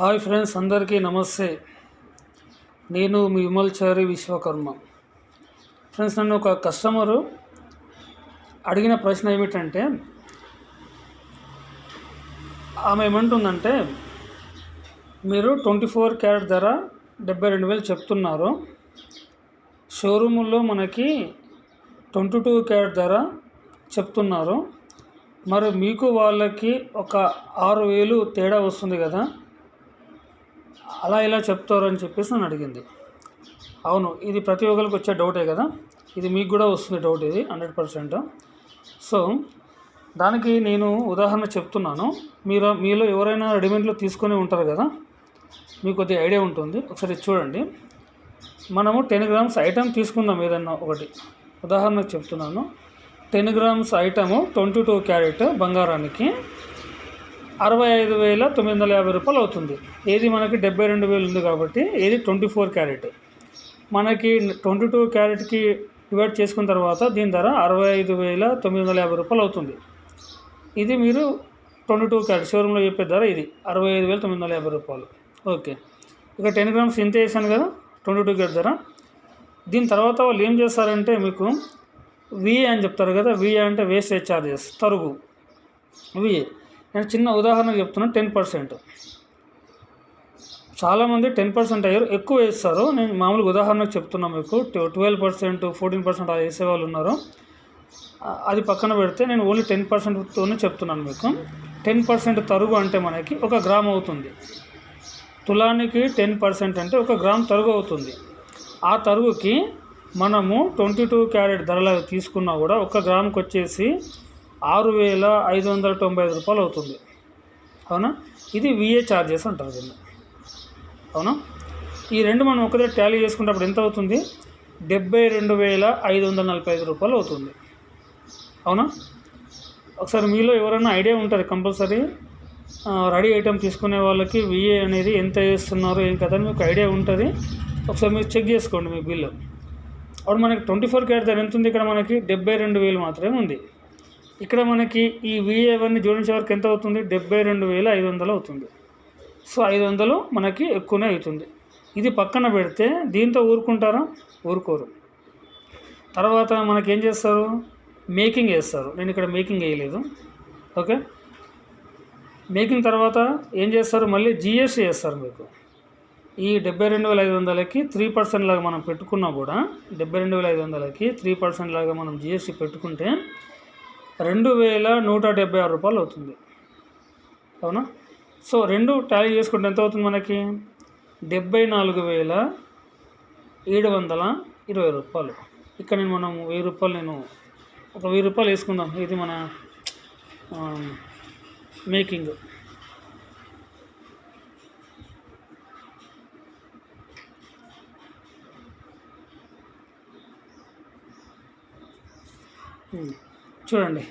Hi friends అందరికీ నమస్తే. నేను మీ విమల్చారి విశ్వకర్మ. ఫ్రెండ్స్ నన్ను ఒక కస్టమరు అడిగిన ప్రశ్న ఏమిటంటే ఆమె ఏమంటుందంటే మీరు ట్వంటీ ఫోర్ క్యారెట్ ధర డెబ్బై రెండు వేలు చెప్తున్నారు. షోరూముల్లో మనకి ట్వంటీ టూ క్యారెట్ ధర చెప్తున్నారు. మరి మీకు వాళ్ళకి ఒక ఆరు వేలు తేడా వస్తుంది కదా. అలా ఇలా చెప్తారు అని చెప్పేసి నన్ను అడిగింది. అవును ఇది ప్రతి ఒక్కరికి వచ్చే డౌటే కదా? ఇది మీకు కూడా వస్తుంది డౌట్ ఇది హండ్రెడ్ పర్సెంట్. సో దానికి నేను ఉదాహరణ చెప్తున్నాను. మీరు మీలో ఎవరైనా రెడీమేడ్లో తీసుకొని ఉంటారు కదా? మీకు కొద్దిగా ఐడియా ఉంటుంది. ఒకసారి చూడండి. మనము టెన్ గ్రామ్స్ ఐటమ్ తీసుకుందాం ఏదన్నా ఒకటి. ఉదాహరణకు చెప్తున్నాను. Ten grams item twenty two carat బంగారానికి అరవై ఐదు వేల తొమ్మిది వందల యాభై రూపాయలు అవుతుంది. ఏది మనకి డెబ్బై రెండు వేలు ఉంది కాబట్టి ఏది ట్వంటీ ఫోర్ క్యారెట్. మనకి ట్వంటీ టూ క్యారెట్కి డివైడ్ చేసుకున్న తర్వాత దీని ధర అరవై ఐదు వేల తొమ్మిది వందల యాభై రూపాయలు అవుతుంది. ఇది మీరు ట్వంటీ టూ క్యారెట్ షోరూంలో చెప్పే ధర ఇది అరవై ఐదు వేల తొమ్మిది వందల యాభై రూపాయలు. ఓకే. ఇక టెన్ గ్రామ్స్ ఇంత వేసాను కదా ట్వంటీ టూ క్యారెట్ ధర. దీని తర్వాత వాళ్ళు ఏం చేస్తారంటే మీకు విఏ అని చెప్తారు కదా విఏ అంటే వేస్టేజ్ ఛార్జెస్ తరుగు. విఏ నేను చిన్న ఉదాహరణ చెప్తున్నాను టెన్ పర్సెంట్ చాలామంది టెన్ పర్సెంట్ అయ్యారు ఎక్కువ వేస్తారు. నేను మామూలుగా ఉదాహరణకు చెప్తున్నాను మీకు ట్వెల్వ్ పర్సెంట్ ఫోర్టీన్ పర్సెంట్ అలా వేసే వాళ్ళు ఉన్నారు. అది పక్కన పెడితే నేను ఓన్లీ టెన్ పర్సెంట్తోనే చెప్తున్నాను మీకు. టెన్ పర్సెంట్ తరుగు అంటే మనకి ఒక గ్రామ్ అవుతుంది. తులానికి టెన్ పర్సెంట్ అంటే ఒక గ్రామ్ తరుగు అవుతుంది. ఆ తరుగుకి మనము ట్వంటీ టూ క్యారెట్ ధరల తీసుకున్నా కూడా ఒక గ్రామ్కి వచ్చేసి ఆరు వేల ఐదు వందల తొంభై ఐదు రూపాయలు అవుతుంది. అవునా? ఇది విఏ ఛార్జెస్ అంటారు దీన్ని. అవునా? ఈ రెండు మనం ఒకదే ట్యాలీ చేసుకున్నప్పుడు ఎంత అవుతుంది? డెబ్బై రెండు వేల ఐదు వందల నలభై ఐదు రూపాయలు అవుతుంది. అవునా? ఒకసారి మీలో ఎవరైనా ఐడియా ఉంటుంది కంపల్సరీ రెడీ ఐటెం తీసుకునే వాళ్ళకి విఏ అనేది ఎంత వేస్తున్నారు ఏం కదా అని మీకు ఐడియా ఉంటుంది. ఒకసారి మీరు చెక్ చేసుకోండి మీ బిల్లు. అప్పుడు మనకి ట్వంటీ ఫోర్ క్యారెట్ ఎంత ఉంది? ఇక్కడ మనకి డెబ్బై రెండు వేలు మాత్రమే ఉంది. ఇక్కడ మనకి ఈ విఏ వన్ని జోడించే వరకు ఎంత అవుతుంది? డెబ్బై రెండు వేల ఐదు వందలు అవుతుంది. సో ఐదు వందలు మనకి ఎక్కువనే అవుతుంది. ఇది పక్కన పెడితే దీంతో ఊరుకుంటారా? ఊరుకోరు. తర్వాత మనకి ఏం చేస్తారు? మేకింగ్ వేస్తారు. నేను ఇక్కడ మేకింగ్ వేయలేదు. ఓకే? మేకింగ్ తర్వాత ఏం చేస్తారు? మళ్ళీ జిఎస్టీ వేస్తారు మీకు. ఈ డెబ్బై రెండు వేల ఐదు వందలకి త్రీ పర్సెంట్ లాగా మనం పెట్టుకున్నా కూడా డెబ్బై రెండు వేల ఐదు వందలకి త్రీ పర్సెంట్ లాగా మనం జిఎస్టీ పెట్టుకుంటే రెండు వేల నూట డెబ్బై ఆరు రూపాయలు అవుతుంది. అవునా? సో రెండు టాలీ చేసుకుంటే ఎంత అవుతుంది మనకి? డెబ్బై నాలుగు వేల ఏడు వందల ఇరవై రూపాయలు. ఇక్కడ నేను మనం వెయ్యి రూపాయలు నేను ఒక వెయ్యి రూపాయలు వేసుకుందాం. ఇది మన మేకింగ్. Hmm. చూడండి.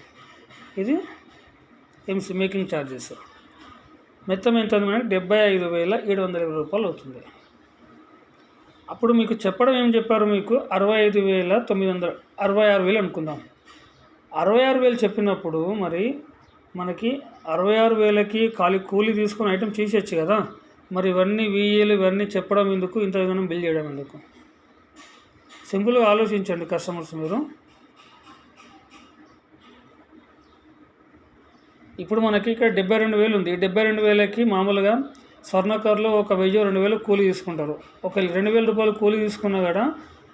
ఇది ఎంసీ మేకింగ్ ఛార్జెస్ మొత్తం ఎంత మనకి? డెబ్బై ఐదు వేల ఏడు వందల ఇరవై రూపాయలు అవుతుంది. అప్పుడు మీకు చెప్పడం ఏం చెప్పారు మీకు? అరవై ఐదు వేల తొమ్మిది వందల అరవై ఆరు వేలు అనుకుందాం. అరవై ఆరు వేలు చెప్పినప్పుడు మరి మనకి అరవై ఆరు వేలకి ఖాళీ కూలీ తీసుకుని ఐటెం చేసేయచ్చు కదా. మరి ఇవన్నీ వీఏలు ఇవన్నీ చెప్పడం ఎందుకు? ఇంత విధానం బిల్ చేయడం ఎందుకు? సింపుల్గా ఆలోచించండి కస్టమర్స్ మీరు. ఇప్పుడు మనకి ఇక్కడ డెబ్బై రెండు వేలు ఉంది. డెబ్బై రెండు వేలకి మామూలుగా స్వర్ణకారులో ఒక వెయ్యి రెండు వేలు కూలీ తీసుకుంటారు. ఒక రెండు వేల రూపాయలు కూలీ తీసుకున్నా కూడా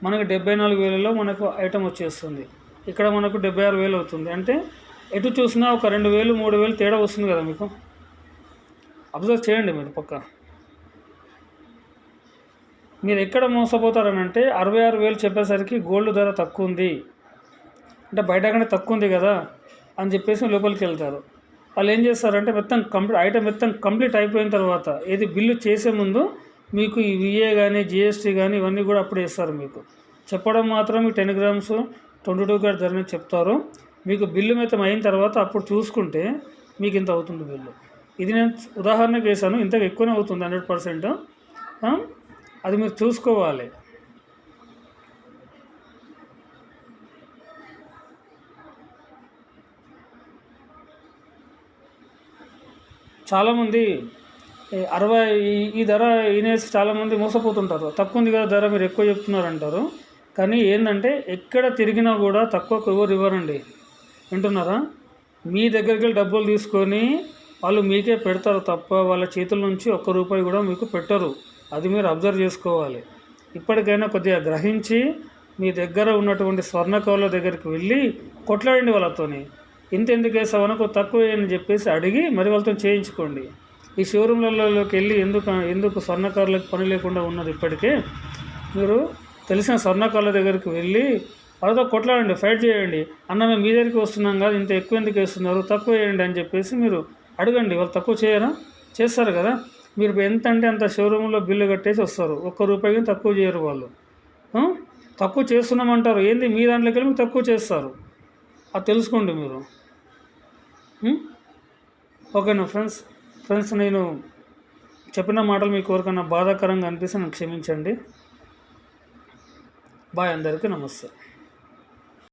మనకి డెబ్బై నాలుగు వేలలో మనకు ఐటమ్ వచ్చేస్తుంది. ఇక్కడ మనకు డెబ్బై ఆరు వేలు అవుతుంది. అంటే ఎటు చూసినా ఒక రెండు వేలు మూడు వేలు తేడా వస్తుంది కదా మీకు? అబ్జర్వ్ చేయండి మీరు పక్క. మీరు ఎక్కడ మోసపోతారని అంటే అరవై ఆరు వేలు చెప్పేసరికి గోల్డ్ ధర తక్కువ ఉంది. అంటే బయట కంటే తక్కువ ఉంది కదా అని చెప్పేసి లోపలికి వెళ్తారు. వాళ్ళు ఏం చేస్తారంటే మొత్తం కంప్లీట్ ఐటమ్ మొత్తం కంప్లీట్ అయిపోయిన తర్వాత ఏది బిల్లు చేసే ముందు మీకు ఈ విఏ కానీ జిఎస్టీ కానీ ఇవన్నీ కూడా అప్పుడు వేస్తారు మీకు. చెప్పడం మాత్రం మీకు ten grams twenty two grams ధరని చెప్తారు. మీకు బిల్లు మొత్తం అయిన తర్వాత అప్పుడు చూసుకుంటే మీకు ఇంత అవుతుంది బిల్లు. ఇది నేను ఉదాహరణకు వేసాను ఇంతకు ఎక్కువనే అవుతుంది హండ్రెడ్ పర్సెంట్. అది మీరు చూసుకోవాలి. చాలామంది అరవై ఈ- ధర వినేసి చాలామంది మోసపోతుంటారు. తక్కువ ఉంది కదా ధర మీరు ఎక్కువ చెప్తున్నారు అంటారు కానీ ఏంటంటే ఎక్కడ తిరిగినా కూడా తక్కువ ఎవరు ఇవ్వరండి. వింటున్నారా? మీ దగ్గరికి వెళ్ళి డబ్బులు తీసుకొని వాళ్ళు మీకే పెడతారు తప్ప వాళ్ళ చేతుల నుంచి ఒక్క రూపాయి కూడా మీకు పెట్టరు. అది మీరు అబ్జర్వ్ చేసుకోవాలి. ఇప్పటికైనా కొద్దిగా గ్రహించి మీ దగ్గర ఉన్నటువంటి స్వర్ణకౌల దగ్గరికి వెళ్ళి కొట్లాడండి వాళ్ళతోని. ఇంత ఎందుకు తక్కువ అని చెప్పేసి అడిగి మరి వాళ్ళతో చేయించుకోండి. ఈ షోరూమ్లలోకి వెళ్ళి ఎందుకు ఎందుకు స్వర్ణకారులకు పని లేకుండా ఉన్నది ఇప్పటికే? మీరు తెలిసిన స్వర్ణకారుల దగ్గరికి వెళ్ళి వాళ్ళతో కొట్లాడండి ఫైట్ చేయండి. అన్న మేము మీ దగ్గరికి వస్తున్నాం కదా ఇంత ఎక్కువ ఎందుకు వేస్తున్నారు? తక్కువ వేయండి అని చెప్పేసి మీరు అడగండి. వాళ్ళు తక్కువ చేయరా? చేస్తారు కదా. మీరు ఎంత అంటే అంత షోరూంలో బిల్లు కట్టేసి వస్తారు. ఒక్క రూపాయి తక్కువ చేయరు వాళ్ళు. తక్కువ చేస్తున్నామంటారు. ఏంది? మీ దాంట్లోకి వెళ్ళి తక్కువ చేస్తారు. అది తెలుసుకోండి మీరు. ఓకేనా ఫ్రెండ్స్ ఫ్రెండ్స్ నేను చెప్పిన మాటలు మీకు ఎవరికైనా బాధాకరంగా అనిపిస్తే నన్ను క్షమించండి. బాయ్ అందరికీ నమస్తే.